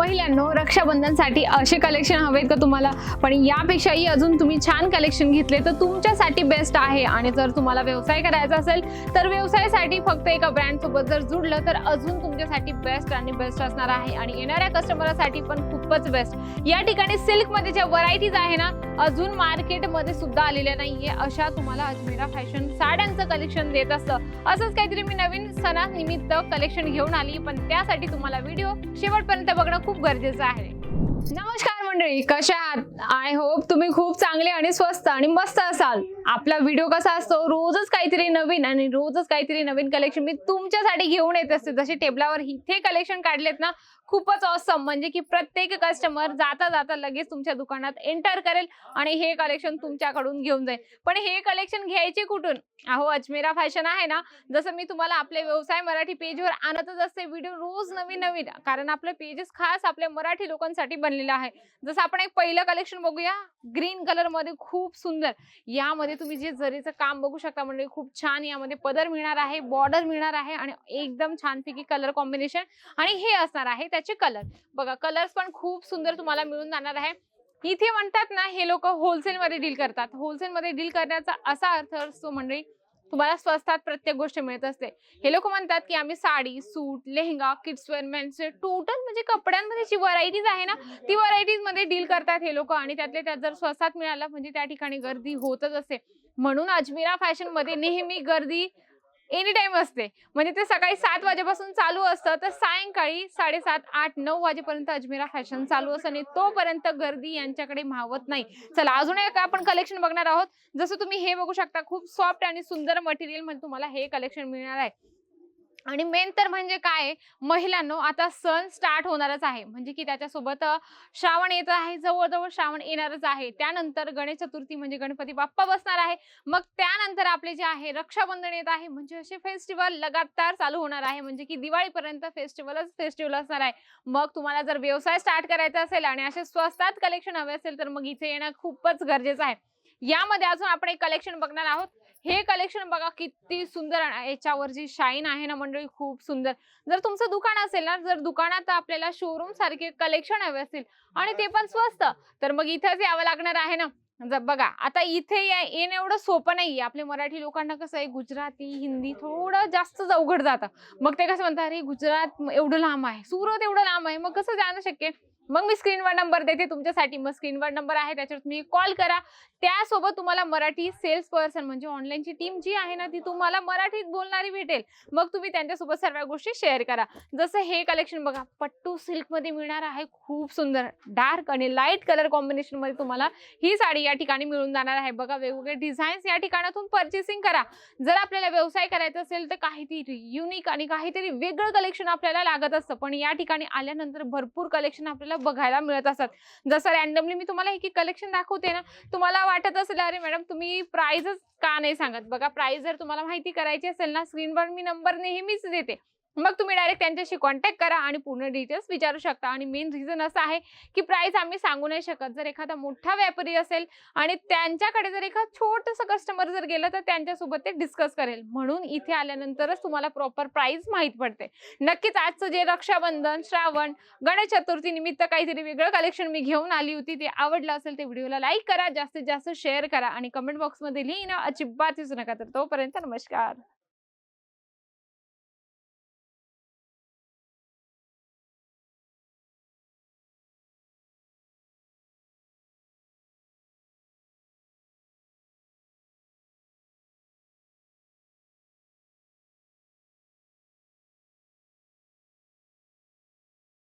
महिलांनो रक्षाबंधनसाठी असे कलेक्शन हवेत का तुम्हाला? पण यापेक्षाही अजून तुम्ही छान कलेक्शन घेतले तर तुमच्यासाठी बेस्ट आहे. आणि जर तुम्हाला व्यवसाय करायचा असेल तर व्यवसायासाठी फक्त एका ब्रँडसोबत जर जुडलं तर अजून तुमच्यासाठी बेस्ट आणि बेस्ट असणार आहे. आणि येणाऱ्या कस्टमरसाठी पण खूपच बेस्ट या ठिकाणी सिल्कमध्ये ज्या व्हरायटीज आहे ना अजून मार्केटमध्ये सुद्धा आलेल्या नाहीये. अशा तुम्हाला अजमेरा फॅशन साड्यांचं कलेक्शन देत असतं. असंच काहीतरी मी नवीन सणानिमित्त कलेक्शन घेऊन आली पण त्यासाठी तुम्हाला व्हिडिओ शेवटपर्यंत बघणं खूप गरजेचं आहे. नमस्कार मंडळी कशा आहात? आय होप तुम्ही खूप चांगले आणि स्वस्त आणि मस्त असाल. आपला व्हिडिओ कसा असतो? रोजच काहीतरी नवीन आणि रोजच काहीतरी नवीन कलेक्शन मी तुमच्यासाठी घेऊन येत असते. जसे टेबलावर इथे कलेक्शन काढलेत ना खूपच ऑसम म्हणजे की प्रत्येक कस्टमर जाता जाता लगेच तुमच्या दुकानात एंटर करेल आणि हे कलेक्शन तुमच्याकडून घेऊन जाईल. पण हे कलेक्शन घ्यायचे कुठून? अहो अजमेरा फॅशन आहे ना. जसं मी तुम्हाला आपले व्यवसाय मराठी पेजवर आणतच असते. व्हिडिओ रोज नवीन नवीन. कारण आपलं पेजेस खास आपल्या मराठी लोकांसाठी बनलेलं आहे. जसं आपण एक पहिलं कलेक्शन बघूया. ग्रीन कलरमध्ये खूप सुंदर. यामध्ये तुम्ही जे जरीचं काम बघू शकता म्हणजे खूप छान यामध्ये पदर मिळणार आहे बॉर्डर मिळणार आहे आणि एकदम छानपैकी कलर कॉम्बिनेशन आणि हे असणार आहे. त्याचे कलर बघा कलर्स पण खूप सुंदर तुम्हाला मिळून जाणार आहे. इथे म्हणतात ना हे लोक होलसेलमध्ये डील करतात. होलसेलमध्ये डील करण्याचा असा अर्थ असतो मंडळी तुम्हाला स्वस्तात प्रत्येक गोष्ट मिळत असते. हे लोक म्हणतात की आम्ही sari suit lehenga kidswear menswear total म्हणजे कपड्यांमध्ये जी व्हरायटीज आहे ना ती व्हरायटीजमध्ये डील करतात हे लोक. आणि त्यातले त्यात जर स्वस्तात मिळालं म्हणजे त्या ठिकाणी गर्दी होतच असते म्हणून अजमेरा फॅशनमध्ये नेहमी गर्दी एनी टाइम असते. म्हणजे ते सकाळी सात वाजेपासून चालू असतं तर सायंकाळी साडेसात आठ नऊ वाजेपर्यंत अजमेरा फॅशन चालू असतं आणि तोपर्यंत गर्दी यांच्याकडे मावत नाही. चला अजून एक आपण कलेक्शन बघणार आहोत. जसं तुम्ही हे बघू शकता खूप सॉफ्ट आणि सुंदर मटेरियल म्हणजे तुम्हाला हे कलेक्शन मिळणार आहे. आणि मेन तर म्हणजे काय महिलांनो आता सण स्टार्ट होणारच आहे. म्हणजे की त्याच्यासोबत श्रावण येत आहे जवळजवळ श्रावण येणारच आहे. त्यानंतर गणेश चतुर्थी म्हणजे गणपती बाप्पा बसणार आहे. मग त्यानंतर आपले जे आहे रक्षाबंधन येत आहे. म्हणजे असे फेस्टिवल लगातार चालू होणार आहे. म्हणजे की दिवाळीपर्यंत फेस्टिवलच फेस्टिवल असणार आहे. मग तुम्हाला जर व्यवसाय स्टार्ट करायचा असेल आणि असे स्वस्तात कलेक्शन हवे असेल तर मग इथे येणं खूपच गरजेचं आहे. यामध्ये अजून आपण एक कलेक्शन बघणार आहोत. हे कलेक्शन बघा किती सुंदर याच्यावर जी शाईन आहे ना मंडळी खूप सुंदर. जर तुमचं दुकान असेल ना जर दुकानात आपल्याला शोरूम सारखे कलेक्शन हवे असतील आणि ते पण स्वस्त तर मग इथंच यावं लागणार आहे ना. जर बघा आता इथे येणं एवढं सोपं नाहीये. आपले मराठी लोकांना कसं आहे गुजराती हिंदी थोडं जास्त अवघड जातं. मग ते कसं म्हणतात अरे गुजरात एवढं लांब आहे सुरत एवढं लांब आहे. मग कसं जाणं शक्य? मग मी स्क्रीनवर नंबर देते तुमच्यासाठी. मग स्क्रीनवर नंबर आहे त्याच्यावर तुम्ही कॉल करा. त्यासोबत तुम्हाला मराठी सेल्स पर्सन म्हणजे ऑनलाईनची टीम जी आहे ना ती तुम्हाला मराठीत बोलणारी भेटेल. मग तुम्ही त्यांच्यासोबत सर्व गोष्टी शेअर करा. जसं हे कलेक्शन बघा पट्टू सिल्कमध्ये मिळणार आहे खूप सुंदर डार्क आणि लाइट कलर कॉम्बिनेशनमध्ये तुम्हाला ही साडी या ठिकाणी मिळून जाणार आहे. बघा वेगवेगळे डिझाईन्स या ठिकाणातून परचेसिंग करा. जर आपल्याला व्यवसाय करायचा असेल तर काहीतरी युनिक आणि काहीतरी वेगळं कलेक्शन आपल्याला लागत असतं. पण या ठिकाणी आल्यानंतर भरपूर कलेक्शन आपल्याला बघायला मिळत असतात. जसं रॅन्डमली मी तुम्हाला एक कलेक्शन दाखवते ना तुम्हाला वाटत असेल अरे मॅडम तुम्ही प्राइजच का नाही सांगत? बघा प्राइस जर तुम्हाला माहिती करायची असेल ना स्क्रीनवर मी नंबर नेहमीच देते. मग तुम्ही डायरेक्ट त्यांच्याशी कॉन्टॅक्ट करा आणि पूर्ण डिटेल्स विचारू शकता. आणि मेन रिझन असं आहे की प्राइस आम्ही सांगू नाही शकत. जर एखादा मोठा व्यापारी असेल आणि त्यांच्याकडे जर एखाद छोटंसं कस्टमर जर गेलं तर त्यांच्यासोबत ते डिस्कस करेल. म्हणून इथे आल्यानंतरच तुम्हाला प्रॉपर प्राइस माहीत पडते. नक्कीच आजचं जे रक्षाबंधन श्रावण गणेश चतुर्थी निमित्त काहीतरी वेगळं कलेक्शन मी घेऊन आली होती ते आवडलं असेल ते व्हिडिओला लाईक करा जास्तीत जास्त शेअर करा आणि कमेंट बॉक्समध्ये लिहिणं अजिबात विसरू नका. तर तोपर्यंत नमस्कार.